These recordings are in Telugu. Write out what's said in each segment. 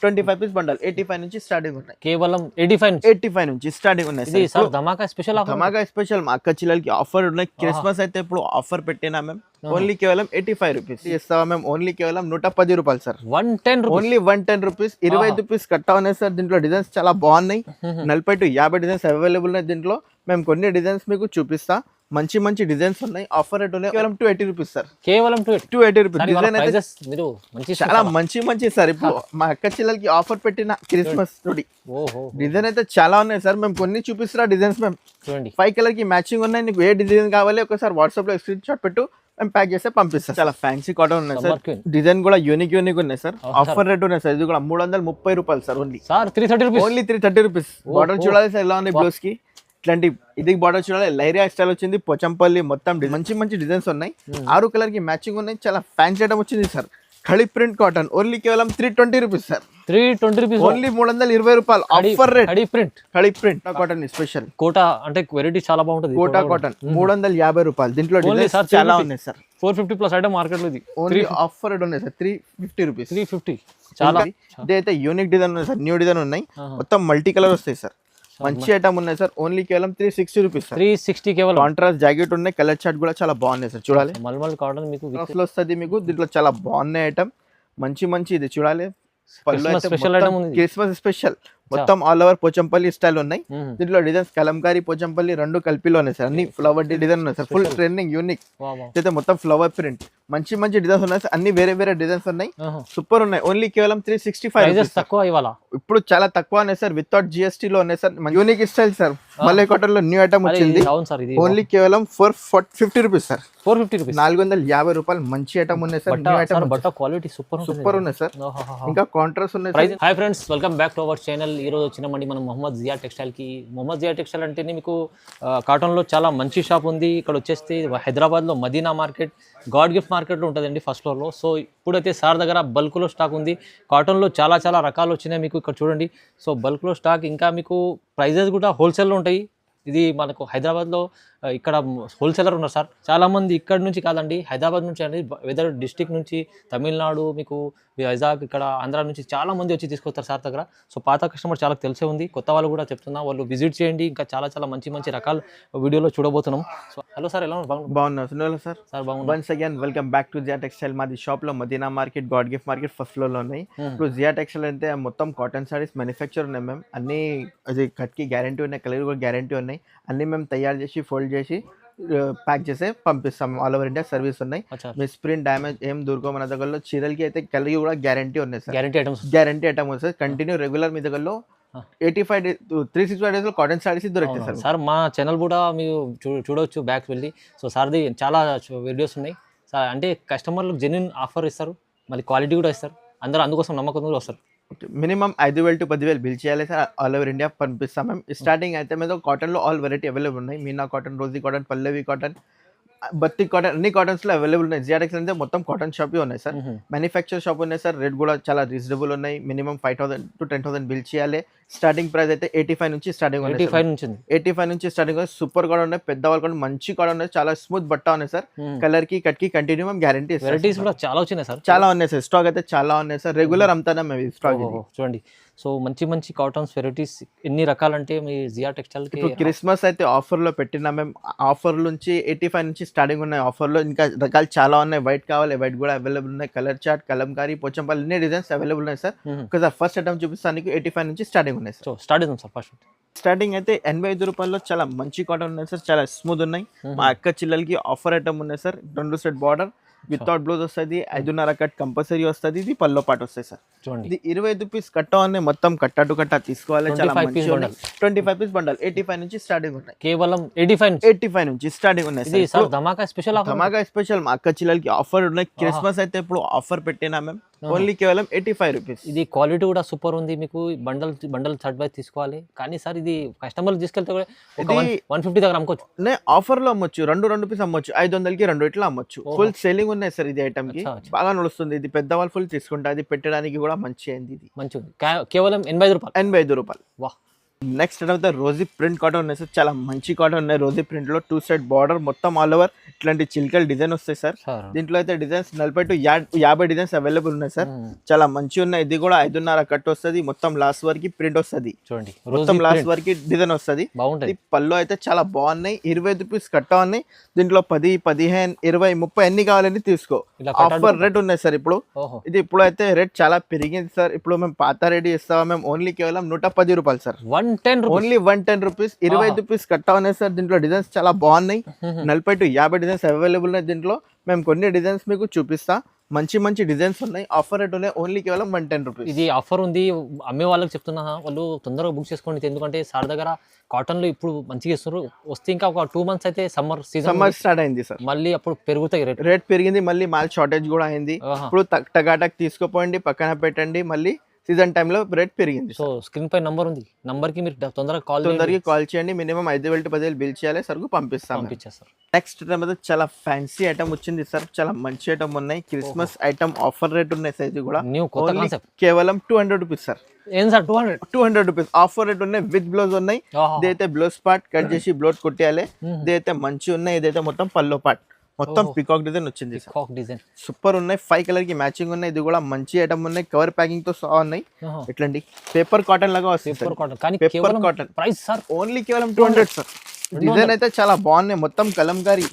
Twenty five piece bundle eighty five నుంచి స్టార్టింగ్ ఉన్నాయి. కేవలం ఎయిటీ ఫైవ్ ఎయిటీ ఫైవ్ నుంచి స్టార్టింగ్ ఉన్నాయి సార్ ధమాకా స్పెషల్ ధమాకా స్పెషల్ మా అక్క చిల్లలకి ఆఫర్ ఉన్నాయి. క్రిస్మస్ అయితే ఇప్పుడు ఆఫర్ పెట్టినా మేము ఓన్లీ కేవలం ఎయిటీ ఫైవ్ రూపీస్ ఇస్తావా మేము ఓన్లీ కేవలం నూట పది రూపాయలు sir one ten only one ten rupees ఇరవై రూపీస్ కట్టా ఉన్నాయి సార్ దీంట్లో డిజైన్స్ చాలా బాగున్నాయి. నలభై టు యాభై డిజైన్స్ అవైలబుల్ ఉన్నాయి దీంట్లో. మేము కొన్ని డిజైన్స్ మీకు చూపిస్తా. మంచి మంచి డిజైన్స్ ఉన్నాయి. ఆఫర్ రేట్ ఉన్నాయి. కేవలం టూ ఎయిటీ రూపీస్ సార్ కేవలం two two eighty rupees design అయితే మీరు మంచి చాలా మంచి మంచి సార్ ఇప్పుడు మా అక్క చిల్లలకి ఆఫర్ పెట్టిన క్రిస్మస్ తోటి డిజైన్ అయితే చాలా ఉన్నాయి సార్ మేము కొన్ని చూపిస్తున్నా డిజైన్స్ మేము చూడండి. ఫైవ్ కలర్కి మ్యాచింగ్ ఉన్నాయి. నీకు ఏ డిజైన్ కావాలి ఒకసారి వాట్సాప్లో స్క్రీన్ షాట్ పెట్టు. మేము ప్యాక్ చేస్తే పంపిస్తాం. చాలా ఫ్యాన్సీ కాటన్ ఉన్నాయి సార్. డిజైన్ కూడా యూనిక్ యూనిక్ ఉన్నాయి సార్ ఆఫర్ రేట్ ఉన్నాయి సార్ ఇది కూడా మూడు వందల ముప్పై రూపాయలు sir only sir three thirty rupees only three thirty rupees border చూడాలి సార్ ఎలా ఉంది బ్లౌజ్కి? ఇట్లాంటి ఇది బార్డర్ చూడాలి. లైరియా స్టైల్ వచ్చింది. పోచంపల్లి మొత్తం మంచి మంచి డిజైన్స్ ఉన్నాయి. ఆరు కలర్కి మ్యాచింగ్ ఉన్నాయి. చాలా ఫ్యాన్సీ ఐటమ్ వచ్చింది సార్. ఖళి ప్రింట్ కాటన్. ఓన్లీ కేవలం three twenty rupees sir. Three twenty rupees only మూడు వందల ఇరవై రూపాయలు. ఆఫర్ రేట్ అడి ప్రింట్. ఖళి ప్రింట్. కాటన్ స్పెషల్ కోట అంటే వెరైటీ చాలా బాగుంటుంది. కోటా కాటన్. మూడు వందల యాభై రూపాయలు. దీంట్లో చాలా 350. ఉన్నాయి sir. Four fifty plus item మార్కెట్లో ఇది. ఓన్లీ ఆఫర్ రేట్ ఉన్నాయి sir. Three fifty rupees three fifty చాలా. ఇదైతే యూనిక్ డిజైన్ ఉన్నాయి సార్. న్యూ డిజైన్ ఉన్నాయి. మొత్తం మల్టీ కలర్ వస్తాయి సార్. మంచి ఐటమ్ ఉన్నాయి సార్. ఓన్లీ కేవలం three sixty rupees three sixty కేవలం. కాంట్రాస్ట్ జాకెట్ ఉన్నాయి. కలర్ చార్ట్ కూడా చాలా బాగున్నాయి సార్. చూడాలి. మల్మల్ కాటన్ మీకు వస్తుంది మీకు. దీంట్లో చాలా బాగున్నాయి ఐటమ్ మంచి మంచి ఇది చూడాలి. క్రిస్మస్ స్పెషల్ మొత్తం ఆల్ ఓవర్ పోచంపల్లి స్టైల్ ఉన్నాయి. దీంట్లో డిజైన్స్ కలంకారీ పోచంపల్లి రెండు కలిపిలో ఉన్నాయి సార్. అన్ని ఫ్లవర్ డిజైన్ ఉన్నాయి సార్. ఫుల్ ట్రెండింగ్ యూనిక్ అయితే మొత్తం ఫ్లవర్ ప్రింట్ మంచి మంచి డిజైన్స్ ఉన్నాయి సార్. అన్ని వేరే వేరే డిజైన్స్ ఉన్నాయి. సూపర్ ఉన్నాయి. ఓన్లీ కేవలం త్రీ సిక్స్టీ ఫైవ్ తక్కువ ఇవాళ. ఇప్పుడు చాలా తక్కువ ఉన్నాయి సార్. వితౌట్ జిఎస్టీ లో ఉన్నాయి సార్. యూనిక్ స్టైల్ సార్ మల్లె కాటన్లో న్యూ ఐటమ్ వచ్చింది. ఓన్లీ కేవలం four fifty rupees sir four fifty rupees నాలుగు వందల యాభై రూపాయలు మంచి ఐటమ్ ఉన్నాయి sir new item quality super super ఉన్నాయి సార్ ఇంకా కాంట్రాస్ట్ ఉన్నాయి hi friends welcome back to our channel ఈ రోజు వచ్చినామండి మనం మొహమ్మద్ జియా టెక్స్టైల్కి మొహమ్మద్ జియా టెక్స్టైల్ అంటేనే మీకు కాటన్లో చాలా మంచి షాప్ ఉంది. ఇక్కడ వచ్చేస్తే హైదరాబాద్లో మదీనా మార్కెట్ గాడ్ గిఫ్ట్ మార్కెట్లో ఉంటుందండి ఫస్ట్ ఫ్లోర్లో సో ఇప్పుడైతే సార్ దగ్గర బల్క్లో స్టాక్ ఉంది. కాటన్లో చాలా చాలా రకాలు వచ్చినాయి మీకు ఇక్కడ చూడండి. సో బల్క్లో స్టాక్ ఇంకా మీకు ప్రైజెస్ కూడా హోల్సేల్లో ఉంటాయి. ఇది మనకు హైదరాబాద్లో ఇక్కడ హోల్సేలర్ ఉన్నారు సార్. చాలామంది ఇక్కడ నుంచి కాదండి హైదరాబాద్ నుంచి అండి వెదర్ డిస్టిక్ నుంచి తమిళనాడు మీకు వైజాగ్ ఇక్కడ ఆంధ్ర నుంచి చాలా మంది వచ్చి తీసుకొస్తారు సార్ దగ్గర. సో పాత కస్టమర్ చాలా తెలిసే ఉంది. కొత్త వాళ్ళు కూడా చెప్తున్నా వాళ్ళు విజిట్ చేయండి. ఇంకా చాలా చాలా మంచి మంచి రకాల వీడియోలో చూడబోతున్నాం. సో హలో సార్ ఎలా? బాగున్నారు? సునీల్ సార్? సార్ బాగున్నారు once again welcome back to Zia textile మాది షాప్లో Madina market god gift market first ఫ్లోర్లో ఉన్నాయి. ఇప్పుడు జియా టెక్స్టైల్ అంటే మొత్తం కాటన్ సారీస్ మ్యానుఫ్యాక్చర్ ఉన్నాయి మేము అన్ని అది కట్కి గ్యారంటీ ఉన్నాయి కలర్ కూడా గ్యారంటీ ఉన్నాయి. అన్ని మేము తయారు చేసి ఫోల్డ్ చేసి ప్యాక్ చేసి పంపిస్తాం. ఆల్ ఓవర్ ఇండియా సర్వీస్ ఉన్నాయి. మీ స్ప్రింట్ డ్యామేజ్ ఏం దొరకవు మన దగ్గరలో చీరలకి అయితే కలర్కి కూడా గ్యారంటీ ఉన్నాయి sir guarantee items guarantee item వస్తుంది కంటిన్యూ రెగ్యులర్ మీ దగ్గరలో. Eighty five days three six five డేస్లో కాటన్ సారీస్ దొరుకుతాయి సార్ సార్ మా ఛానల్ కూడా మీరు చూ చూడవచ్చు బ్యాక్ వెళ్ళి. సో సార్ది చాలా వీడియోస్ ఉన్నాయి. సార్ అంటే కస్టమర్లకు జెన్యున్ ఆఫర్ ఇస్తారు. మళ్ళీ క్వాలిటీ కూడా ఇస్తారు. అందరూ అందుకోసం నమ్మకం కూడా వస్తారు. మినిమం ఐదు వేలు టు పదివేలు బిల్ చేయాలి సార్ ఆల్ ఓవర్ ఇండియా పంపిస్తాం. మేము స్టార్టింగ్ అయితే మీద కాటన్లో ఆల్ వెరైటీ అవైలబుల్ ఉన్నాయి. Meena cotton Rosy cotton Pallavi cotton బత్తి కాటన్ అన్ని కాటన్స్లో అవైలబుల్ ఉన్నాయి. జియాటెక్స్ అంటే మొత్తం కాటన్ షాప్ ఉన్నాయి సార్ మ్యానుఫ్యాక్చర్ షాప్ ఉన్నాయి సార్ రేట్ కూడా చాలా రీజనబుల్ ఉన్నాయి. Minimum five thousand to ten thousand bill చేయాలి. స్టార్టింగ్ ప్రైస్ అయితే ఎయిటీ ఫైవ్ నుంచి స్టార్టింగ్ ఎయిటీ ఫైవ్ నుంచి ఎయిటీ ఫైవ్ నుంచి స్టార్టింగ్ సూపర్ కూడా ఉన్నాయి పెద్దవాళ్ళు కూడా మంచి కూడా ఉన్నాయి. చాలా స్మూత్ బట్ట ఉన్నాయి సార్ కలర్కి కట్కి కంటిన్యూ మేము గ్యారంటీ వెరైటీస్ కూడా చాలా వచ్చినాయి సార్ చాలా ఉన్నాయి సార్ స్టాక్ అయితే చాలా ఉన్నాయి సార్ రెగ్యులర్ అమ్ముతానే మేము స్టాక్ చూడండి. సో మంచి మంచి కాటన్స్ వెరైటీస్ ఎన్ని రకాలంటే మీ జియా టెక్స్టైల్ క్రిస్మస్ అయితే ఆఫర్లో పెట్టినా మేము ఆఫర్ నుంచి ఎయిటీ ఫైవ్ నుంచి స్టార్టింగ్ ఉన్నాయి ఆఫర్లో ఇంకా రకాలు చాలా ఉన్నాయి. వైట్ కావాలి వైట్ కూడా అవైలబుల్ ఉన్నాయి. కలర్ చార్ట్ కలంకారీ పోచంపల్లి అన్ని డిజైన్స్ అవైలబుల్ ఉన్నాయి సార్. ఒకసారి ఫస్ట్ ఐటమ్ చూపిస్తానికి ఎయిటీ ఫైవ్ నుంచి స్టార్టింగ్ ఉన్నాయి సార్. సో స్టార్ట్ చేద్దాం సార్ ఫస్ట్. స్టార్టింగ్ అయితే ఎనభై ఐదు రూపాయల్లో చాలా మంచి కాటన్ ఉన్నాయి సార్. చాలా స్మూత్ ఉన్నాయి. మా అక్క చిల్లలకి ఆఫర్ ఐటమ్ ఉన్నాయి సార్. రెండు సెట్ బార్డర్ వితౌట్ బ్లౌజ్ వస్తుంది ఐదున్నర కట్ కంపల్సరీ వస్తుంది ఇది పల్లో పాటు వస్తాయి సార్. చూడండి. ఇది ఇరవై ఐదు పీస్ కట్ట ఉన్నాయి మొత్తం కట్ట టు కట్ట తీసుకోవాలి చాలా 25 piece మంచి twenty five piece bundle eighty five నుంచి స్టార్టింగ్ ఉన్నాయి. కేవలం ఎయిటీ ఫైవ్ నుంచి? ఎయిటీ ఫైవ్ నుంచి స్టార్టింగ్ ఉన్నాయి ధమాకా స్పెషల్ ధమాకా స్పెషల్ మా అక్క చిల్లలకి ఆఫర్ ఉన్నాయి. క్రిస్మస్ అయితే ఇప్పుడు ఆఫర్ పెట్టినా మేము ఓన్లీ కేవలం ఎయిటీ ఫైవ్ రూపీస్ ఇది క్వాలిటీ కూడా సూపర్ ఉంది మీకు. బండల్ బండల్ థర్డ్ బై తీసుకోవాలి. కానీ సార్ ఇది కస్టమర్ తీసుకెళ్తే కూడా వన్ ఫిఫ్టీ దగ్గర అమ్ముకోవచ్చు. నే ఆఫర్లో అమ్మొచ్చు. రెండు రెండు పీస్ అమ్మొచ్చు. ఐదు వందలకి రెండు ఇట్లా అమ్మొచ్చు. ఫుల్ సెల్లింగ్ ఉన్నాయి సార్ ఇది ఐటమ్కి. బాగా నడుస్తుంది. ఇది పెద్దవాళ్ళు ఫుల్ తీసుకుంటా. అది పెట్టడానికి కూడా మంచి అయింది ఇది. కే- కేవలం ఎనభై ఐదు రూపాయలు. ఎనభై ఐదు రూపాయలు. వా నెక్స్ట్ తర్వాత రోజీ ప్రింట్ కాటన్ ఉన్నాయి సార్ చాలా మంచి కాటన్ ఉన్నాయి. రోజీ ప్రింట్లో టూ సైడ్ బార్డర్ మొత్తం ఆల్ ఓవర్ ఇట్లాంటి చిల్కల్ డిజైన్ వస్తాయి సార్. దీంట్లో అయితే డిజైన్స్ నలభై టు యాభై డిజైన్స్ అవైలబుల్ ఉన్నాయి సార్. చాలా మంచి ఉన్నాయి. ఇది కూడా ఐదున్నర కట్ వస్తుంది. మొత్తం లాస్ట్ వరకు ప్రింట్ వస్తుంది. చూడండి. మొత్తం లాస్ట్ వరకు డిజైన్ వస్తుంది. బాగుంటది పళ్ళు అయితే చాలా బాగున్నాయి. ఇరవై ఐదు రూపీస్ కట్టా ఉన్నాయి. దీంట్లో పది పదిహేను ఇరవై ముప్పై ఎన్ని కావాలని తీసుకో. ఆఫర్ రేట్ ఉన్నాయి సార్ ఇప్పుడు. ఇది ఇప్పుడు అయితే రేట్ చాలా పెరిగింది సార్. ఇప్పుడు మేము పాత రేట్ ఇస్తాము మేము ఓన్లీ కేవలం నూట పది రూపాయలు sir. One ten rupees. Only one ten rupees ఇరవై ఐదు రూపీస్ కట్టా ఉన్నాయి సార్ దీంట్లో డిజైన్స్ చాలా బాగున్నాయి. నలభై టు యాభై డిజైన్స్ అవైలబుల్ ఉన్నాయి దీంట్లో. మేము కొన్ని డిజైన్స్ మీకు చూపిస్తా. మంచి మంచి డిజైన్స్ ఉన్నాయి. ఆఫర్ రేట్ ఉన్నాయి. ఓన్లీ కేవలం వన్ టెన్ రూపీస్. ఇది ఆఫర్ ఉంది. అమ్మే వాళ్ళకి చెప్తున్నా వాళ్ళు తొందరగా బుక్ చేసుకోండి. ఎందుకంటే సార్ దగ్గర కాటన్లు ఇప్పుడు మంచిగా ఇస్తున్నారు. వస్తే ఇంకా ఒక టూ మంత్స్ అయితే సమ్మర్ సీజన్ సమ్మర్ స్టార్ట్ అయింది సార్. మళ్ళీ అప్పుడు పెరుగుతాయి రేట్ రేట్ పెరిగింది. మళ్ళీ మాల్ షార్టేజ్ కూడా అయింది. ఇప్పుడు టగాటక్ తీసుకుపోండి పక్కన పెట్టండి. మళ్ళీ సీజన్ టైంలో రేట్ పెరిగింది సో స్క్రీన్ పై నంబర్ ఉంది. నంబర్కి మీరు తొందరగా కాల్ తొందరగా కాల్ చేయండి. మినిమం ఐదు వేలు టు పదివేలు బిల్ చేయాలి. సరుకు పంపిస్తాం పంపించేస్తారు నెక్స్ట్ అయితే చాలా ఫ్యాన్సీ ఐటమ్ వచ్చింది సార్. చాలా మంచి ఐటమ్ ఉన్నాయి. క్రిస్మస్ ఐటమ్ ఆఫర్ రేట్ ఉన్నాయి ఇది కూడా. న్యూ కొత్త కేవలం టూ హండ్రెడ్ రూపీస్ సార్. ఏం sir two hundred two hundred rupees offer rate ఉన్నాయి విత్ బ్లౌజ్ ఉన్నాయి. ఇదైతే బ్లౌజ్ పార్ట్ కట్ చేసి బ్లౌజ్ కొట్టేయాలి. ఇదైతే మంచి ఉన్నాయి. ఇదైతే మొత్తం పల్లో పార్ట్ మొత్తం పికాక్ డిజైన్ వచ్చింది సార్. కాక్ డిజైన్ సూపర్ ఉన్నాయి ఫైవ్ కలర్కి మ్యాచింగ్ ఉన్నాయి ఇది కూడా మంచి ఐటమ్ ఉన్నాయి కవర్ ప్యాకింగ్తో సహా ఉన్నాయి. ఇట్లాంటి పేపర్ కాటన్ లాగా వస్తుంది పేపర్ కాటన్ కానీ కేవలం cotton. Price sir? ఓన్లీ కేవలం టూ హండ్రెడ్ సార్. డిజైన్ అయితే చాలా బాగున్నాయి మొత్తం కలంకారీ.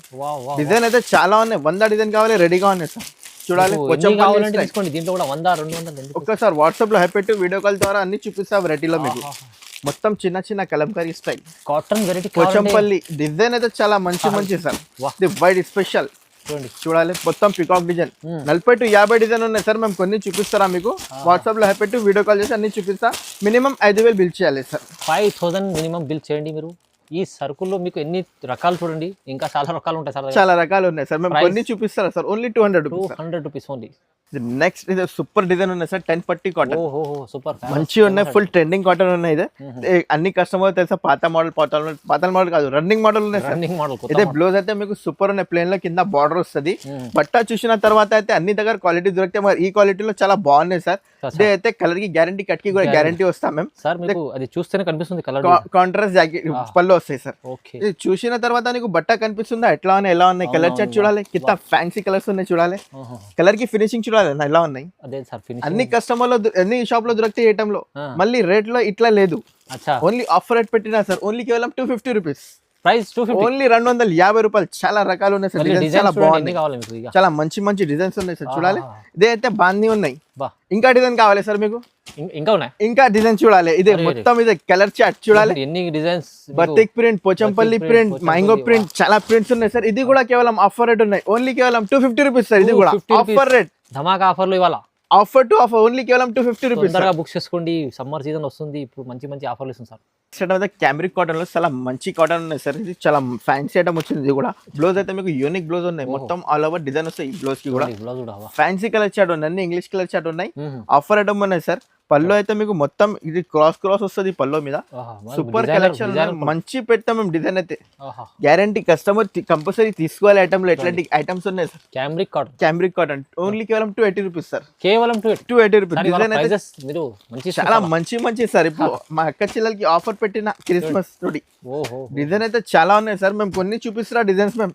డిజైన్ అయితే చాలా ఉన్నాయి వంద డిజైన్ కావాలి రెడీగా ఉన్నాయి సార్. చూడాలి కొంచెం కావాలంటే తీసుకోండి దీంట్లో కూడా వంద రెండు వందలు ఒక్కసారి వాట్సాప్లో హైపెట్టి వీడియో కాల్ ద్వారా అన్ని చూపిస్తా వెరైటీలో మీకు. మొత్తం చిన్న చిన్న Kalamkari style. Cotton variety Pochampally design అయితే చాలా మంచి మంచి సార్. వైట్ స్పెషల్ చూడండి. చూడాలి. మొత్తం పికాక్ డిజైన్ నలభై టు యాభై డిజైన్ ఉన్నాయి సార్. మేము కొన్ని చూపిస్తారా మీకు? వాట్సాప్లో హ్యాపీ వీడియో కాల్ చేసి అన్ని చూపిస్తా. మినిమం ఐదు వేలు బిల్ చేయాలి sir. Five thousand minimum bill చేయండి మీరు. ఈ సరుకుల్లో మీకు ఎన్ని రకాలు చూడండి. ఇంకా చాలా రకాలు ఉంటాయి సార్ చాలా రకాలు ఉన్నాయి సార్. మేము కొన్ని చూపిస్తారా sir? Only two hundred two hundred rupees only next ఇది సూపర్ డిజైన్ ఉన్నాయి సార్ టెన్ పట్టి కాటన్ సూపర్ మంచి ఉన్నాయి ఫుల్ ట్రెండింగ్ కాటన్ ఉన్నాయి ఇది. అన్ని కస్టమర్ తెలుసా పాత మోడల్ పాత మోడల్ పాత మోడల్ కాదు రన్నింగ్ మోడల్ ఉన్నాయి సార్. రన్నింగ్ మోడల్ ఇదే బ్లౌజ్ అయితే మీకు సూపర్ ఉన్నాయి ప్లేన్లో కింద బార్డర్ వస్తుంది. బట్ట చూసిన తర్వాత అయితే అన్ని దగ్గర క్వాలిటీ దొరికితే మరి ఈ క్వాలిటీలో చాలా బాగున్నాయి సార్. ఇదే అయితే కలర్కి గ్యారంటీ కట్కి కూడా గ్యారంటీ వస్తాం మేము సార్ మీకు అది చూస్తేనే కనిపిస్తుంది కలర్ కాంట్రాస్ట్ జాకెట్ పళ్ళు వస్తాయి సార్. ఇది చూసిన తర్వాత నీకు బట్ట కనిపిస్తుందా? ఎట్లా ఉన్నాయి ఎలా ఉన్నాయి? కలర్ చార్ట్ చూడాలి కింద ఫ్యాన్సీ కలర్స్ ఉన్నాయి చూడాలి. కలర్కి ఫినిషింగ్ చూడాలి. నా ఎలా ఉన్నాయి. అదే సార్ ఫినిష్ అన్ని కస్టమర్లో అన్ని షాప్లో దొరికితే ఐటమ్లో. మళ్ళీ రేట్లో ఇట్లా లేదు. ఓన్లీ ఆఫర్ రేట్ పెట్టినా సార్ ఓన్లీ కేవలం two fifty rupees price two only రెండు వందల యాభై రూపాయలు చాలా రకాలు ఉన్నాయి సార్. చాలా ఇక? చాలా మంచి మంచి డిజైన్స్ ఉన్నాయి సార్. చూడాలి. ఇదే అయితే బాంది ఉన్నాయి. ఇంకా డిజైన్ కావాలి సార్ మీకు? ఇంకా ఉన్నాయి? ఇంకా డిజైన్ చూడాలి. ఇదే మొత్తం ఇదే కలర్ చార్ట్ చూడాలి. ఎన్ని designs batik print Pochampally print mango print చాలా ప్రింట్స్ ఉన్నాయి సార్. ఇది కూడా కేవలం ఆఫర్ రేట్ ఉన్నాయి. ఓన్లీ కేవలం టూ ఫిఫ్టీ రూపీస్ సార్. ఇది కూడా 250 ఆఫర్ రేట్ ధమాకా ఆఫర్లు ఇవాళ ఆఫర్ టు ఆఫర్ ఓన్లీ కేవలం టూ ఫిఫ్టీ రూపీస్ తొందరగా బుక్ చేసుకోండి. సమ్మర్ సీజన్ వస్తుంది ఇప్పుడు మంచి మంచి ఆఫర్లు ఇస్తుంది సార్ అయితే క్యామ్రిక్ కాటన్లో చాలా మంచి కాటన్ ఉన్నాయి సార్ ఇది చాలా ఫ్యాన్సీ ఐటమ్ వచ్చింది ఇది కూడా. బ్లౌజ్ అయితే మీకు యూనిక్ బ్లౌజ్ ఉన్నాయి. మొత్తం ఆల్ ఓవర్ డిజైన్ వస్తాయి ఈ బ్లౌజ్కి కూడా. బ్లౌజ్ కూడా. ఫ్యాన్సీ కలర్ చాట్ ఉన్నాయి అన్ని ఇంగ్లీష్ కలర్ చాట్ ఉన్నాయి. ఆఫర్ ఐటమ్ ఉన్నాయి సార్ పళ్ళు అయితే మీకు మొత్తం ఇది క్రాస్ క్రాస్ వస్తుంది పళ్ళు మీద. సూపర్ కలెక్షన్ మంచి పెడతాం మేము డిజైన్ అయితే. గ్యారంటీ కస్టమర్ కంపల్సరీ తీసుకోవాలి ఐటమ్లో ఎట్లాంటి ఐటమ్స్ ఉన్నాయి sir cambric cotton cambric cotton only కేవలం టూ ఎయిటీ రూపీస్ సార్ కేవలం two two eighty rupees design అయితే చాలా మంచి మంచి సార్ ఇప్పుడు మా అక్క చెల్లెలకి ఆఫర్ పెట్టిన క్రిస్మస్ తోటి డిజైన్ అయితే చాలా ఉన్నాయి సార్ మేము కొన్ని చూపిస్తున్నా డిజైన్స్ మేము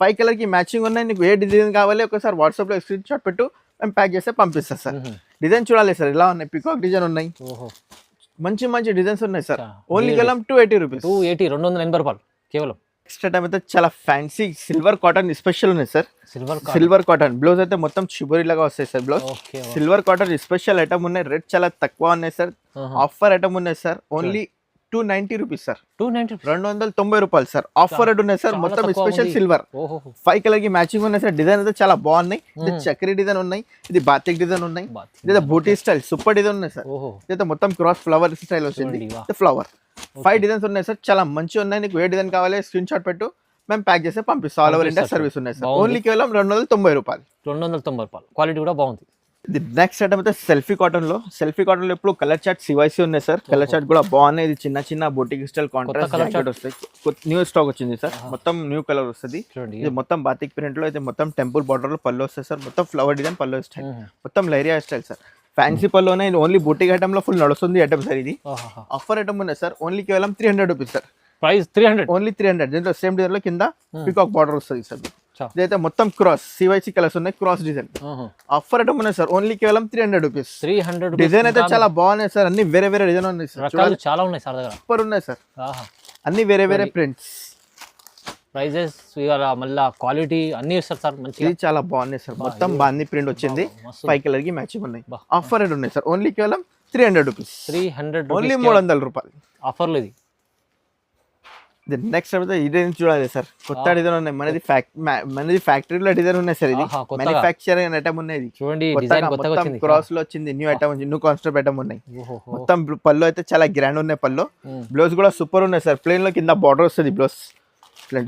ఫైవ్ కలర్కి మ్యాచింగ్ ఉన్నాయి. నీకు ఏ డిజైన్ కావాలి ఒకసారి వాట్సాప్లో స్క్రీన్ షాట్ పెట్టు మేము ప్యాక్ చేస్తే పంపిస్తాం సార్ డిజైన్ చూడాలి సార్. ఇలా ఉన్నాయి? పికాక్ డిజైన్ ఉన్నాయి. మంచి మంచి డిజైన్స్ ఉన్నాయి సార్. ఓన్లీ కేవలం two eighty rupees two eighty రెండు వందల ఎనభై రూపాయలు కేవలం. ఎక్స్ట్రా టైం అయితే చాలా ఫ్యాన్సీ సిల్వర్ కాటన్ స్పెషల్ ఉన్నాయి sir. Silver silver cotton blouse అయితే మొత్తం చిబోరి లాగా వస్తాయి sir blouse silver cotton special item ఉన్నాయి. రేట్ చాలా తక్కువ ఉన్నాయి సార్. ఆఫర్ ఐటమ్ ఉన్నాయి sir. Only two ninety rupees sir. Two ninety రెండు వందల తొంభై రూపాయలు సార్. ఆఫర్ ఉన్నాయి సార్. మొత్తం స్పెషల్. సిల్వర్ ఫైవ్ కలర్కి మ్యాచింగ్ ఉన్నాయి సార్. డిజైన్ అయితే చాలా బాగున్నాయి. ఇది చక్రీ డిజైన్ ఉన్నాయి. ఇది బాతిక్ డిజైన్ ఉన్నాయి. లేదా బూటీ స్టైల్ సూపర్ డిజైన్ ఉన్నాయి సార్. ఇదైతే మొత్తం క్రాస్ ఫ్లవర్ స్టైల్ వచ్చింది. ఫ్లవర్ ఫైవ్ డిజైన్స్ ఉన్నాయి సార్. చాలా మంచిగా ఉన్నాయి. నీకు ఏ డిజైన్ కావాలి స్క్రీన్ షాట్ పెట్టు. మేము ప్యాక్ చేస్తే పంపిస్తాం. All over India. సర్వీస్ ఉన్నాయి సార్. ఓన్లీ కేవలం రెండు వందల తొంభై రూపాయలు. రెండు వందల తొంభై రూపాయలు. క్వాలిటీ కూడా బాగుంది. ఇది నెక్స్ట్ ఐటమ్ అయితే సెల్ఫీ కాటన్లో. సెల్ఫీ కాటన్లో ఇప్పుడు కలర్ చార్ట్ సివైసీ ఉన్నాయి సార్. కలర్ చార్ట్ కూడా బాగున్నాయి. ఇది చిన్న చిన్న బొటిక్ స్టైల్ కాంట్రాస్ట్ జాకెట్ వస్తాయి. న్యూ స్టాక్ వచ్చింది సార్. మొత్తం న్యూ కలర్ వస్తుంది. ఇది మొత్తం బాతిక్ ప్రింట్లో అయితే మొత్తం టెంపుల్ బార్డర్లో పళ్ళు వస్తాయి సార్. మొత్తం ఫ్లవర్ డిజైన్ పళ్ళు స్టైల్ మ్మ్. మొత్తం లైరియా స్టైల్ సార్. ఫ్యాన్సీ పల్లోనే ఓన్లీ బుటిక్ ఐటమ్లో ఫుల్ నడుస్తుంది ఐటమ్ సార్ ఇది. ఆఫర్ ఐటమ్ ఉన్నాయి సార్. ఓన్లీ కేవలం three hundred rupees sir. Price three hundred only three hundred దీంట్లో సేమ్ డిజైన్లో కింద పికాక్ బార్డర్ వస్తుంది సార్. ఇదైతే మొత్తం క్రాస్ సివైసీ కలర్స్ ఉన్నాయి క్రాస్ డిజైన్. ఆఫర్ ఐటమ్ ఉన్నాయి సార్ ఓన్లీ కేవలం three hundred rupees three hundred design అయితే చాలా బాగున్నాయి సార్ అన్ని వేరే వేరే డిజైన్ ఉన్నాయి సార్. చాలా ఉన్నాయి సార్ దగ్గర. సూపర్ ఉన్నాయి సార్. అన్ని వేరే వేరే ప్రింట్స్ ప్రైజెస్ ఇవాళ మళ్ళీ క్వాలిటీ అన్నీ ఇస్తారు సార్ ఇది చాలా బాగున్నాయి సార్. మొత్తం బాగుంది ప్రింట్ వచ్చింది. ఫైవ్ కలర్కి మ్యాచింగ్ ఉన్నాయి. ఆఫర్ ఉన్నాయి సార్ ఓన్లీ కేవలం three hundred rupees three hundred only మూడు వందల రూపాయలు. ఆఫర్లు ఇది. నెక్స్ట్ డిజైన్ చూడాలి సార్. కొత్త డిజైన్ ఉన్నాయి. మనది ఫ్యాక్ మనది ఫ్యాక్టరీలో డిజైన్ ఉన్నాయి సార్ ఇది. మ్యానుఫ్యాక్చరింగ్ ఐటమ్ ఉన్నాయి చూడండి మొత్తం క్రాస్లో వచ్చింది. New item new concept item ఉన్నాయి. మొత్తం పళ్ళు అయితే చాలా గ్రాండ్ ఉన్నాయి పళ్ళు. బ్లౌజ్ కూడా సూపర్ ఉన్నాయి సార్. ప్లేన్లో కింద బార్డర్ వస్తుంది బ్లౌజ్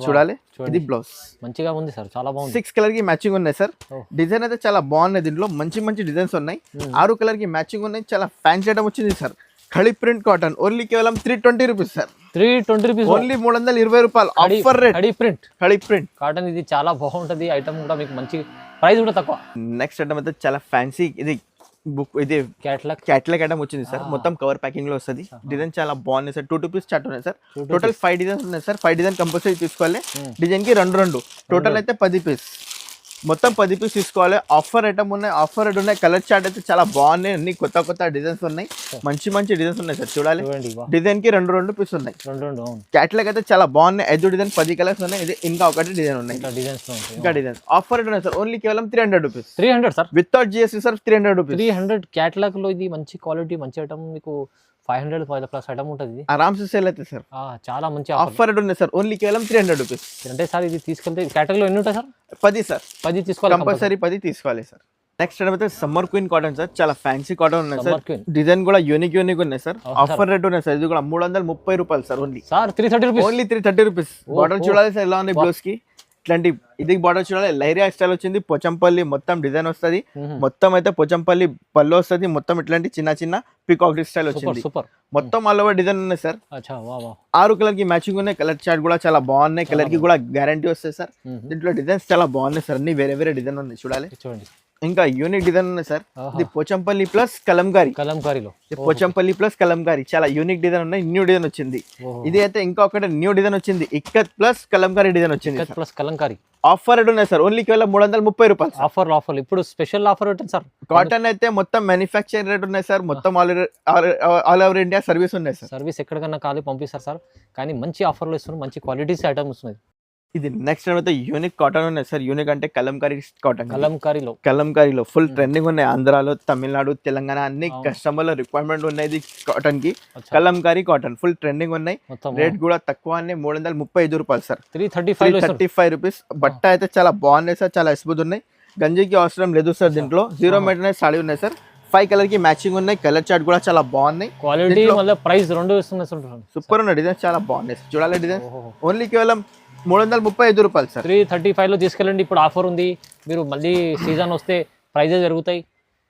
చూడాలి. ఇది బ్లౌజ్ మంచిగా ఉంది సార్. చాలా బాగుంది. సిక్స్ కలర్కి మ్యాచింగ్ ఉన్నాయి సార్. డిజైన్ అయితే చాలా బాగున్నాయి దీంట్లో. మంచి మంచి డిజైన్స్ ఉన్నాయి. ఆరు కలర్కి మ్యాచింగ్ ఉన్నాయి. చాలా ఫ్యాన్సీ ఐటమ్ వచ్చింది సార్. ఖళీ ప్రింట్ కాటన్. ఓన్లీ కేవలం three twenty rupees sir three twenty rupees only మూడు వందల ఇరవై రూపాయలు. ఆఫర్ రేట్ అడి ప్రింట్. ఖళీ ప్రింట్. కాటన్ ఇది చాలా బాగుంటది. ఐటమ్ కూడా మీకు మంచి ప్రైస్ కూడా తక్కువ. నెక్స్ట్ ఐటమ్ అయితే చాలా ఫ్యాన్సీ ఇది బుక్ ఇది క్యాట్లాగ్ క్యాట్లాగ్ ఐటమ్ వచ్చింది సార్ మొత్తం కవర్ ప్యాకింగ్లో వస్తుంది. డిజైన్ చాలా బాగుంది sir two two piece chart ఉన్నాయి సార్ టోటల్ ఫైవ్ డిజైన్స్ ఉన్నాయి సార్ ఫైవ్ డిజైన్ కంపల్సరీ తీసుకోవాలి. Hmm. డిజైన్కి రెండు రెండు. టోటల్ అయితే పది పీస్ మొత్తం పది పీస్ తీసుకోవాలి. ఆఫర్ ఐటమ్ ఉన్నాయి. ఆఫర్ రేట్ ఉన్నాయి. కలర్ చార్ట్ అయితే చాలా బాగున్నాయి. అన్ని కొత్త కొత్త డిజైన్స్ ఉన్నాయి. మంచి మంచి డిజైన్స్ ఉన్నాయి సార్. చూడాలి. డిజైన్కి రెండు రెండు పీస్ ఉన్నాయి. రెండు రెండు అవును. క్యాట్లాగ్ అయితే చాలా బాగున్నాయి. ఐదు డిజైన్ పది కలర్స్ ఉన్నాయి. ఇది ఇంకా ఒకటి డిజైన్ ఉన్నాయి. డిజైన్స్ ఇంకా డిజైన్ ఆఫర్ రేట్ ఉన్నాయి సార్. ఓన్లీ కేవలం three hundred rupees three hundred sir without GST sir three hundred rupees three hundred క్యాట్లాగ్లో ఇది మంచి క్వాలిటీ మంచి ఐటమ్ మీకు five hundred five plus item ఉంటుంది ఆరామ్సే సేల్ అవుతుంది సార్. చాలా మంచి ఆఫర్. ఉన్నాయి సార్. ఓన్లీ కేవలం త్రీ హండ్రెడ్ రూపీస్. అంటే సార్ ఇది తీసుకెళ్తే క్యాటలాగ్లో ఎన్ని ఉంటాయి సార్? పది సార్. పది తీసుకోవాలి కంపల్సరీ పది తీసుకోవాలి సార్. నెక్స్ట్ అయితే సమ్మర్ క్వీన్ కాటన్ సార్. చాలా ఫ్యాన్సీ కాటన్ ఉన్నాయి సార్. డిజైన్ కూడా యూనిక్ యూనిక్ ఉన్నాయి సార్. ఆఫర్ రేట్ ఉన్నాయి సార్. ఇది కూడా మూడు వందల ముప్పై రూపాయలు sir only. Sir three thirty rupees only three thirty rupees border. చూడాలి సార్ ఎలా ఉంది బ్లౌజ్కి? ఇట్లాంటి ఇది బార్డర్ చూడాలి లైరియా స్టైల్ వచ్చింది పోచంపల్లి మొత్తం డిజైన్ వస్తుంది. మొత్తం అయితే పోచంపల్లి పళ్ళు వస్తుంది మొత్తం ఇట్లాంటి చిన్న చిన్న పికాక్ స్టైల్ వచ్చింది. సూపర్. మొత్తం ఆల్ ఓవర్ డిజైన్ ఉన్నాయి సార్ ఆరు కలర్కి మ్యాచింగ్ ఉన్నాయి కలర్ చార్ట్ కూడా చాలా బాగున్నాయి కలర్కి కూడా గ్యారంటీ వస్తాయి సార్ దీంట్లో డిజైన్స్ చాలా బాగున్నాయి సార్ అన్ని వేరే వేరే డిజైన్ ఉన్నాయి చూడాలి. చూడండి. ఇంకా యూనిక్ డిజైన్ ఉన్నాయి సార్. ఇది పోచంపల్లి ప్లస్ కలంకారీ. కలంకారీలో. పోచంపల్లి ప్లస్ కలంకారీ. చాలా యూనిక్ డిజైన్ ఉన్నాయి న్యూ డిజైన్ వచ్చింది. ఇది అయితే ఇంకా ఒకటి న్యూ డిజైన్ వచ్చింది. ఇక్కత్ ప్లస్ కలంకారీ డిజైన్ వచ్చింది ప్లస్ కలంకారీ. ఆఫర్ రేట్ ఉన్నాయి సార్. ఓన్లీ కేవలం మూడు వందల ముప్పై రూపాయలు ఆఫర్ ఆఫర్ ఇప్పుడు స్పెషల్ ఆఫర్ ఉంటుంది సార్. కాటన్ అయితే మొత్తం మ్యానుఫ్యాక్చరింగ్ రేట్ ఉన్నాయి సార్. మొత్తం all all over India service ఉన్నాయి సార్. సర్వీస్ ఎక్కడికన్నా ఖాళీ పంపిస్తారు సార్. కానీ మంచి ఆఫర్లు ఇస్తున్నారు. మంచి క్వాలిటీస్ ఐటమ్ వస్తుంది ఇది నెక్స్ట్ అయితే యూనిక్ కాటన్ ఉన్నాయి. సార్ యూనిక్ అంటే కలంకారీ కాటన్ కలంకారీలో. కలంకారీలో ఫుల్ ట్రెండింగ్ ఉన్నాయి ఆంధ్రాలో తమిళనాడు తెలంగాణ అన్ని. కస్టమర్ల రిక్వైర్మెంట్ ఉన్నాయి కాటన్కి. కలంకారీ కాటన్ ఫుల్ ట్రెండింగ్ ఉన్నాయి. రేట్ కూడా తక్కువ మూడు వందల ముప్పై ఐదు రూపాయలు sir three thirty five thirty five rupees బట్ట అయితే చాలా బాగున్నాయి సార్ చాలా ఎస్బుద్ ఉన్నాయి. గంజికి అవసరం లేదు సార్ దీంట్లో. జీరో మెయింటెనెన్స్ సాడీ ఉన్నాయి సార్ ఫైవ్ కలర్కి మ్యాచింగ్ ఉన్నాయి. కలర్ చార్ట్ కూడా చాలా బాగున్నాయి. క్వాలిటీ ప్రైస్ రెండు సూపర్ ఉన్నాయి డిజైన్స్ చాలా బాగున్నాయి. చూడాలి డిజైన్ ఓన్లీ కేవలం మూడు వందల ముప్పై ఐదు రూపాయలు సార్. త్రీ థర్టీ ఫైవ్లో తీసుకెళ్ళండి. ఇప్పుడు ఆఫర్ ఉంది. మీరు మళ్ళీ సీజన్ వస్తే ప్రైజెస్ పెరుగుతాయి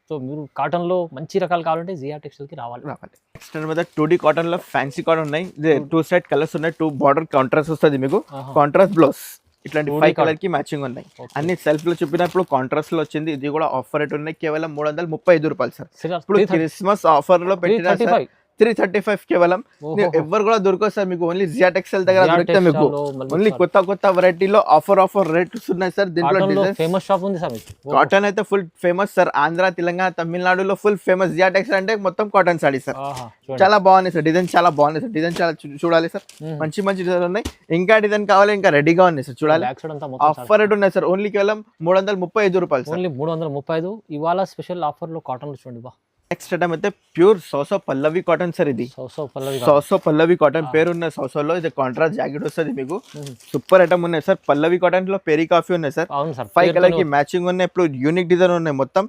సో మీరు కాటన్లో మంచి రకాలు కావాలంటే జియా టెక్స్టైల్కి రావాలి. రావాలి. నెక్స్ట్ మీద టూ డీ కాటన్లో ఫ్యాన్సీ కాటన్ ఉన్నాయి టూ సైడ్ కలర్స్ ఉన్నాయి. టూ బార్డర్ కాంట్రాస్ట్ వస్తుంది మీకు. కాంట్రాస్ట్ బ్లౌజ్ ఇట్లాంటి 2D ఫైవ్ కలర్కి మ్యాచింగ్ ఉన్నాయి. అన్ని సెల్ఫ్లో చూపినప్పుడు కాంట్రాస్ట్లో వచ్చింది. ఇది కూడా ఆఫర్ రేట్ ఉన్నాయి. కేవలం మూడు వందల ముప్పై ఐదు రూపాయలు సార్. ఇప్పుడు క్రిస్మస్ ఆఫర్లో త్రీ పెట్టిన త్రీ థర్టీ ఫైవ్ కేవలం. ఎవరు కూడా దొరకదు సార్ మీకు ఓన్లీ జియా టెక్స్టైల్ దగ్గర దొరికితే మీకు. ఓన్లీ కొత్త కొత్త వెరైటీలో ఆఫర్ ఆఫర్ రేట్స్ ఉన్నాయి సార్ దీంట్లో ఫేమస్ షాప్ ఉంది సార్. కాటన్ అయితే full famous sir Andhra Telangana తమిళనాడులో ఫుల్ ఫేమస్ జియా టెక్స్టైల్ అంటే మొత్తం కాటన్ సాడీ సార్. చాలా బాగున్నాయి సార్ డిజైన్ చాలా బాగున్నాయి సార్ డిజైన్ చాలా చూడాలి సార్. మంచి మంచి డిజైన్ ఉన్నాయి. ఇంకా డిజైన్ కావాలి ఇంకా రెడీగా ఉన్నాయి సార్ చూడాలి. ఆఫర్ రేట్ ఉన్నాయి సార్ ఓన్లీ కేవలం మూడు వందల ముప్పై ఐదు రూపాయలు సార్. ఓన్లీ మూడు వందల ముప్పై ఐదు. ఇవాళ స్పెషల్ ఆఫర్లో కాటన్లో చూడండి బా. నెక్స్ట్ ఐటమ్ అయితే ప్యూర్ సోసో పల్లవి కాటన్ సార్ ఇది. సోసో పల్లవి కాటన్ పేరు ఉన్న సోసోలో ఇది కాంట్రాస్ట్ జాకెట్ వస్తుంది మీకు. సూపర్ ఐటమ్ ఉన్నాయి సార్ పల్లవి కాటన్లో పెరీ కాఫీ ఉన్నాయి సార్ ఫైవ్ కలర్కి మ్యాచింగ్ ఉన్నాయి ఇప్పుడు యూనిక్ డిజైన్ ఉన్నాయి మొత్తం.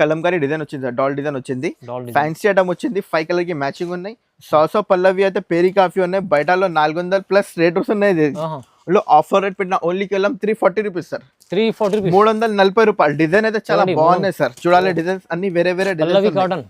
కలంకారీ డిజైన్ వచ్చింది సార్ డాల్ డిజైన్ వచ్చింది. ఫ్యాన్సీ ఐటమ్ వచ్చింది ఫైవ్ కలర్కి మ్యాచింగ్ ఉన్నాయి సాసో పల్లవి అయితే పేరీ కాఫీ ఉన్నాయి బయటలో నాలుగు వందల ప్లస్ రేట్ వస్తున్నాయి. లో ఆఫర్ రేట్ పెట్టిన ఓన్లీ కేవలం three forty rupees sir three forty rupees మూడు వందల నలభై రూపాయలు. డిజైన్ అయితే చాలా బాగున్నాయి సార్. చూడాలి డిజైన్స్ అన్ని వేరే వేరే డిజైన్స్ కాటన్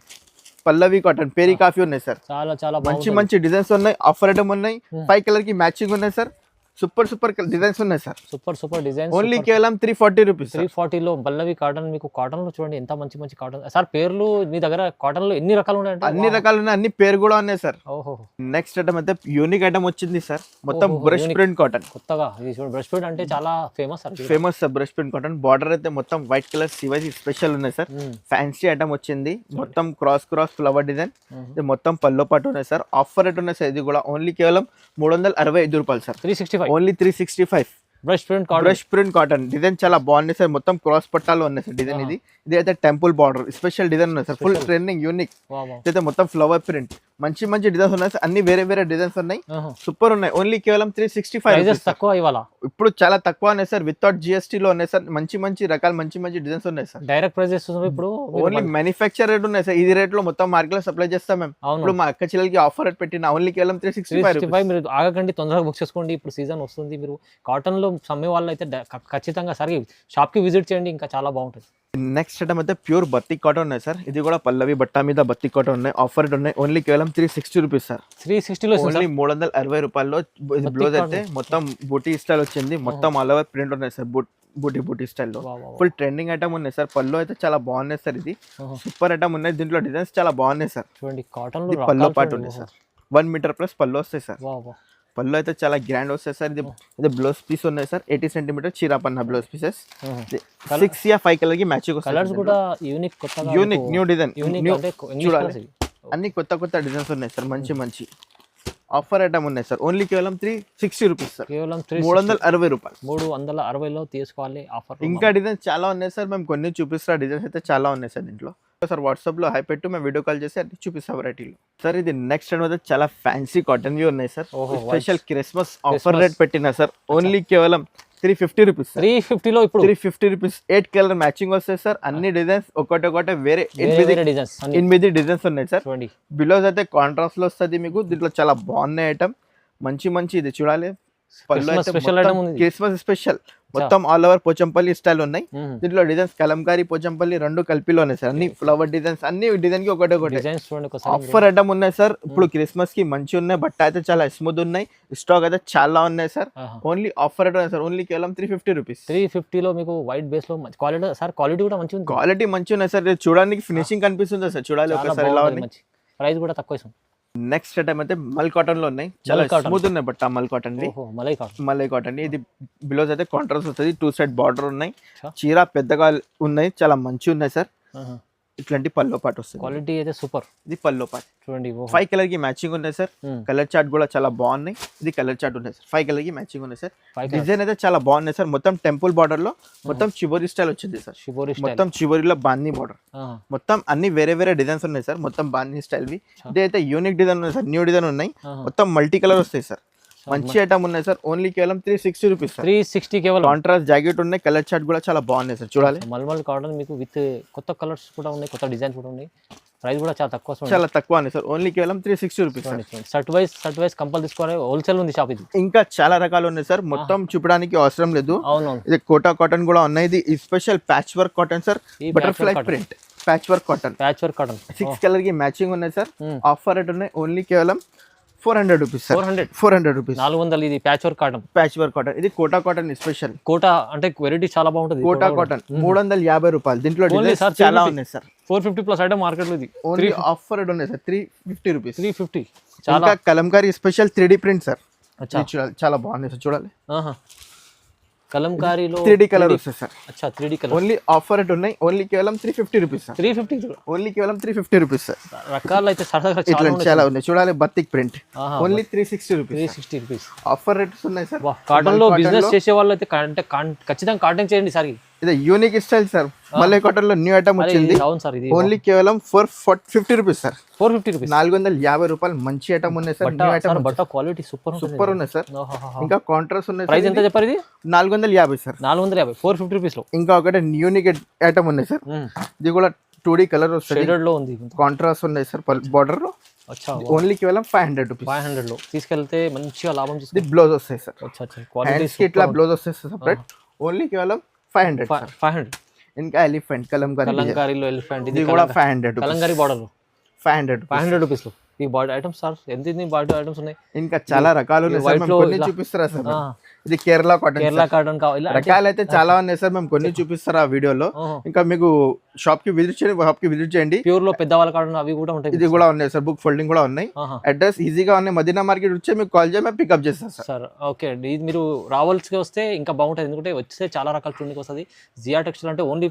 పల్లవి కాటన్ పేరీ కాఫీ ఉన్నాయి సార్. చాలా చాలా మంచి మంచి డిజైన్స్ ఉన్నాయి. ఆఫర్ ఐటమ్ ఉన్నాయి. Hmm. ఫైవ్ కలర్కి మ్యాచింగ్ ఉన్నాయి సార్. సూపర్ సూపర్ డిజైన్స్ ఉన్నాయి sir. Super super design only కేవలం త్రీ ఫార్టీ రూపీస్ త్రీ ఫార్టీలో పల్లవి కాటన్ మీకు కాటన్లో చూడండి ఎంత మంచి మంచి కాటన్ సార్ పేర్లు మీ దగ్గర కాటన్లో ఎన్ని రకాలు ఉన్నాయంటే అన్ని రకాలు ఉన్నాయి అన్ని పేరు కూడా ఉన్నాయి సార్ ఓహో. నెక్స్ట్ ఐటమ్ అయితే యూనిక్ ఐటమ్ వచ్చింది సార్ మొత్తం బ్రష్. ప్రింట్ కాటన్ కొత్తగా ఇది చూడండి బ్రష్ ప్రింట్ అంటే చాలా famous sir. Famous sir brush print cotton border అయితే మొత్తం వైట్ కలర్ శివాజీ స్పెషల్ ఉన్నాయి సార్. ఫ్యాన్సీ ఐటమ్ వచ్చింది. మొత్తం క్రాస్ క్రాస్ ఫ్లవర్ డిజైన్ మొత్తం పల్లో పాటు ఉన్నాయి సార్ ఆఫర్ రేట్ ఉన్నాయి సార్ ఇది కూడా ఓన్లీ కేవలం మూడు వందల అరవై ఐదు రూపాయలు sir three sixty only three sixty five brush print cotton brush print cotton design చాలా బాగుంది సార్ మొత్తం క్రాస్ పట్టాలు ఉన్నాయి సార్ డిజైన్ ఇది ఇది అయితే టెంపుల్ బార్డర్ స్పెషల్ డిజైన్ ఉన్నాయి సార్ ఫుల్ ట్రెండింగ్ యూనిక్ ఇదైతే మొత్తం ఫ్లవర్ ప్రింట్ మంచి మంచి డిజైన్స్ ఉన్నాయి. సార్ అన్ని వేరే వేరే డిజైన్స్ ఉన్నాయి. సూపర్ ఉన్నాయి. ఓన్లీ కేవలం త్రీ సిక్స్టీ ఫైవ్ తక్కువ ఇవాళ. ఇప్పుడు చాలా తక్కువ ఉన్నాయి సార్. వితౌట్ జిఎస్టీ లో ఉన్నాయి సార్. మంచి మంచి రకాల మంచి మంచి డిజైన్స్ ఉన్నాయి సార్. డైరెక్ట్ ప్రైజెస్ ఇప్పుడు ఓన్లీ మ్యానుఫ్యాక్చర్ రేట్ ఉన్నాయి సార్. ఇది రేట్లో మొత్తం మార్కెట్లో సప్లై చేస్తాం మేము. ఇప్పుడు మా అక్క చెల్లెలకి ఆఫర్ రేట్ పెట్టిన ఓన్లీ కేవలం త్రీ సిక్స్టీ ఫైవ్ మీరు ఆగకండి తొందరగా బుక్ చేసుకోండి. ఇప్పుడు సీజన్ వస్తుంది. మీరు కాటన్లో సమ్మె వాళ్ళు అయితే ఖచ్చితంగా సరే షాప్కి విజిట్ చేయండి. ఇంకా చాలా బాగుంటుంది. నెక్స్ట్ ఐటమ్ అయితే ప్యూర్ బత్తి కాటన్ ఉన్నాయి సార్. ఇది కూడా పల్లవి బట్ట మీద బత్తి కాటన్ ఉన్నాయి. ఆఫర్ ఉన్నాయి. ఓన్లీ కేవలం three sixty rupees sir. Three సిక్స్టీలో only మూడు వందల అరవై రూపాయల్లో బ్లౌజ్. అయితే మొత్తం బూటీ స్టైల్ వచ్చింది. మొత్తం ఆల్ ఓవర్ ప్రింట్ ఉన్నాయి సార్. బూట్ బూటీ బూటీ స్టైల్లో. ఫుల్ ట్రెండింగ్ ఐటమ్ ఉన్నాయి సార్. పళ్ళు అయితే చాలా బాగున్నాయి సార్ ఇది. సూపర్ ఐటమ్ ఉన్నాయి. దీంట్లో డిజైన్స్ చాలా బాగున్నాయి సార్. చూడండి కాటన్ పల్లో పాటు ఉంది సార్. వన్ మీటర్ ప్లస్ పళ్ళు వస్తాయి సార్. పళ్ళు అయితే చాలా గ్రాండ్ వస్తాయి సార్. ఇది ఇది బ్లౌజ్ పీస్ ఉన్నాయి సార్. ఎయిటీ సెంటీమీటర్ చీరాపన్న బ్లౌజ్ పీసెస్ సిక్స్ యా ఫైవ్ కలర్కి మ్యాచింగ్ కలర్స్ కూడా యూనిక్ యూనిక్ న్యూ డిజైన్ చూడాలి. అన్ని కొత్త కొత్త డిజైన్స్ ఉన్నాయి సార్. మంచి మంచి. ఆఫర్ ఐటమ్ ఉన్నాయి సార్. ఓన్లీ కేవలం త్రీ సిక్స్టీ రూపీస్ సార్. కేవలం మూడు వందల అరవై రూపాయలు. మూడు వందల అరవైలో తీసుకోవాలి ఆఫర్ ఇంకా డిజైన్స్ చాలా ఉన్నాయి సార్. మేము కొన్ని చూపిస్తా డిజైన్స్ అయితే చాలా ఉన్నాయి సార్ దీంట్లో. సార్ వాట్సాప్లో హై పెట్టు మేము వీడియో కాల్ చేసి అన్ని చూపిస్తాం వెరైటీలో. సార్ ఇది నెక్స్ట్ అనేది చాలా ఫ్యాన్సీ కాటన్ వ్యూ ఉన్నాయి sir. Special Christmas offer. Rate పెట్టిన సార్. ఓన్లీ కేవలం త్రీ ఫిఫ్టీ రూపీస్ త్రీ ఫిఫ్టీలో ఇప్పుడు? Three fifty rupees eight colour matching వస్తాయి సార్. అన్ని డిజైన్స్ ఒకటి ఒకటి వేరే ఎనిమిది డిజైన్స్ ఎనిమిది డిజైన్స్ ఉన్నాయి సార్. బిలోస్ అయితే కాంట్రాస్ట్లో వస్తుంది మీకు. దీంట్లో చాలా బాగున్నాయి ఐటమ్ మంచి మంచి ఇది చూడాలి. క్రిస్మస్ స్పెషల్ మొత్తం ఆల్ ఓవర్ పోచంపల్లి స్టైల్ ఉన్నాయి. దీంట్లో డిజైన్స్ కలంకారీ పోచంపల్లి రెండు కలిపిలో ఉన్నాయి సార్. అన్ని ఫ్లవర్ డిజైన్స్ అన్ని డిజైన్కి ఒకటి ఒకటి. ఆఫర్ ఐటమ్ ఉన్నాయి సార్. ఇప్పుడు క్రిస్మస్కి మంచి ఉన్నాయి బట్ అయితే చాలా స్మూత్ ఉన్నాయి. స్టాక్ అయితే చాలా ఉన్నాయి sir. Only offer item sir. Only కేవలం త్రీ ఫిఫ్టీ రూపీస్ త్రీ ఫిఫ్టీలో మీకు వైట్ బేస్లో మంచి క్వాలిటీ సార్ క్వాలిటీ కూడా ఉంది క్వాలిటీ మంచి ఉన్నాయి సార్ చూడడానికి ఫినిషింగ్ కనిపిస్తుంది సార్. చూడాలి ఒకసారి మంచి. ప్రైస్ కూడా తక్కువ నెక్స్ట్ ఐటమ్ అయితే మల్ కాటన్లో ఉన్నాయి. చాలా. స్మూత్ ఉన్నాయి బట్ మల్ కాటన్ మలై కాటన్ మలై కాటన్ ఇది బిలోస్ అయితే కాంట్రాస్ట్ వస్తుంది. టూ సైడ్ బార్డర్ ఉన్నాయి. చీర పెద్దగా ఉన్నాయి. చాలా మంచి ఉన్నాయి సార్ ఇట్లాంటి పల్లో పాటు వస్తుంది. క్వాలిటీ అయితే సూపర్. ఇది పల్లో పాటు. చూడండి. ఫైవ్ కలర్కి మ్యాచింగ్ ఉన్నాయి సార్. కలర్ చార్ట్ కూడా చాలా బాగున్నాయి. ఇది కలర్ చార్ట్ ఉన్నాయి సార్. ఫైవ్ కలర్కి మ్యాచింగ్ ఉన్నాయి సార్. డిజైన్ అయితే చాలా బాగున్నాయి సార్. మొత్తం టెంపుల్ బార్డర్లో మొత్తం చివరి స్టైల్ వచ్చింది సార్. మొత్తం చివరిలో బాందీ బార్డర్. మొత్తం అన్ని వేరే వేరే డిజైన్స్ ఉన్నాయి సార్. మొత్తం బాందీ స్టైల్ వి. ఇది అయితే యూనిక్ డిజైన్ ఉన్నాయి సార్. న్యూ డిజైన్ ఉన్నాయి. మొత్తం మల్టీ కలర్ వస్తాయి సార్. మంచి ఐటమ్ ఉన్నాయి సార్. ఓన్లీ కేవలం three sixty rupees three sixty కేవలం. కాంట్రాస్ట్ జాకెట్ ఉన్నాయి కలర్ చార్ట్ కూడా చాలా బాగున్నాయి సార్. చూడాలి. మల్మల్ కాటన్ మీకు విత్ కొత్త కలర్స్ కూడా ఉన్నాయి కొత్త డిజైన్స్ కూడా ఉన్నాయి. ప్రైస్ కూడా చాలా తక్కువ చాలా తక్కువ ఉన్నాయి సార్. ఓన్లీ కేవలం three sixty rupees shirt wise shirt wise కంపల్ తీసుకోవాలి. హోల్సేల్ ఉంది షాప్ ఇది. ఇంకా చాలా రకాలు ఉన్నాయి సార్. మొత్తం చూపడానికి అవసరం లేదు. అవునవును. ఇది కోటా కాటన్ కూడా ఉన్నాయి. ఇది special patch work cotton sir. Butterfly. Print patch work cotton patch work cotton six కలర్కి మ్యాచింగ్ ఉన్నాయి సార్. Hmm. ఆఫర్ రేట్ ఉన్నాయి. ఓన్లీ కేవలం four hundred rupees sir. Four hundred. Four hundred rupees. నాలుగు వందలు ఇది patch work cotton. Patch work cotton. ఇది కోటా కాటన్ స్పెషల్. కోట అంటే వెరైటీ చాలా బాగుంటుంది కోటా కాటన్. మూడు వందల యాభై రూపాయలు. దీంట్లో sir, చాలా 350. ఉన్నాయి sir. Four fifty plus item మార్కెట్లో ఇది. ఓన్లీ ఆఫర్ రేట్ ఉన్నాయి sir. Three fifty rupees. Three fifty చాలా. Kalamkari special three D print sir. చాలా బాగుంది సార్. చూడాలి. ఆహా. కలంకారీలో త్రీ డి కలర్ వస్తుంది సార్. అచ్చా three D colour only offer rate ఉన్నాయి. ఓన్లీ కేవలం three fifty rupees sir. Three fifty only కేవలం త్రీ ఫిఫ్టీ రూపీస్ సార్. రకాలు అయితే ఇట్లా చాలా ఉన్నాయి చూడాలి batik print. Only three sixty three rupees sixty rupees offer rates ఉన్నాయి సార్. కాటన్లో బిజినెస్ చేసే వాళ్ళు అయితే ఖచ్చితంగా కాటన్ చేయండి సార్. ఇది యూనిక్ స్టైల్ సార్ మల్లె కాటన్లో న్యూ ఐటమ్ వచ్చింది. ఓన్లీ కేవలం four fifty rupees sir four fifty rupees నాలుగు వందల యాభై రూపాయలు మంచి ఐటమ్ ఉన్నాయి సార్ న్యూ ఐటమ్ బట్ట క్వాలిటీ సూపర్ సూపర్ ఉన్నాయి సార్ ఇంకా కాంట్రాస్ట్ ఉన్నాయి ప్రైస్ ఎంత చెప్పారు ఇది? నాలుగు వందల యాభై సార్ నాలుగు వందల యాభై. ఫోర్ ఫిఫ్టీ రూపీస్లో. ఇంకా ఒకటి యూనిక్ ఐటమ్ ఉన్నాయి సార్ ఇది కూడా టూ డి కలర్ వస్తుంది. లో ఉంది. కాంట్రాస్ట్ ఉన్నాయి సార్ బార్డర్ ఓన్లీ కేవలం ఫైవ్ హండ్రెడ్ రూపీస్ ఫైవ్ హండ్రెడ్లో. తీసుకెళ్తే మంచిగా లాభం బ్లౌజ్ వస్తాయి సార్ ఇట్లా బ్లౌజ్ వస్తాయి సార్ సపరేట్ ఓన్లీ కేవలం ఫైవ్ హండ్రెడ్ ఫైవ్ హండ్రెడ్ ఇంకా ఎలిఫెంట్ కలంకారీ కలంకారీలో ఎలిఫెంట్ ఇది కూడా five hundred kalamkari border five hundred five hundred rupees ఈ బాడీ ఐటమ్స్ సార్ ఎంత బాడీ ఐటమ్స్ ఉన్నాయి? ఇంకా చాలా రకాలు చూపిస్తారా సార్ ఇది కేరళ కాటన్ కేరళ కాటన్ కావాలి రకాలు అయితే చాలా ఉన్నాయి సార్ మేము కొన్ని చూపిస్తారు ఆ వీడియోలో? ఇంకా మీకు షాప్కి విజిట్ చేయండి షాప్కి విజిట్ చేయండి. ప్యూర్లో పెద్దవాళ్ళ కాటన్ అవి కూడా ఉంటాయి ఇది కూడా ఉన్నాయి సార్ బుక్ ఫోల్డింగ్ కూడా ఉన్నాయి. అడ్రస్ ఈజీగా ఉన్నాయి. మదీనా మార్కెట్ వచ్చి మీకు కాల్ చేసి మేము పికప్ చేస్తాం సార్. ఓకే అండి. ఇది మీరు రావాల్సి వస్తే ఇంకా బాగుంటుంది. ఎందుకంటే వచ్చే చాలా రకాల చూడడానికి వస్తుంది. జియా టెక్స్టైల్ అంటే ఓన్లీ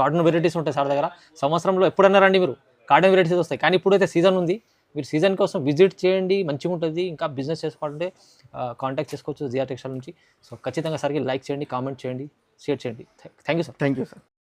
కాటన్ వెరైటీస్ ఉంటాయి సార్ దగ్గర. సంవత్సరంలో ఎప్పుడైనా రండి మీరు. కాటన్ వెరైటీస్ వస్తాయి. కానీ ఇప్పుడైతే సీజన్ ఉంది. మీరు సీజన్ కోసం విజిట్ చేయండి మంచిగా ఉంటుంది. ఇంకా బిజినెస్ చేసుకోవాలంటే కాంటాక్ట్ చేసుకోవచ్చు జియా టెక్స్టైల్ నుంచి. సో ఖచ్చితంగా సరికి లైక్ చేయండి కామెంట్ చేయండి షేర్ చేయండి. Thank you sir. Thank you sir.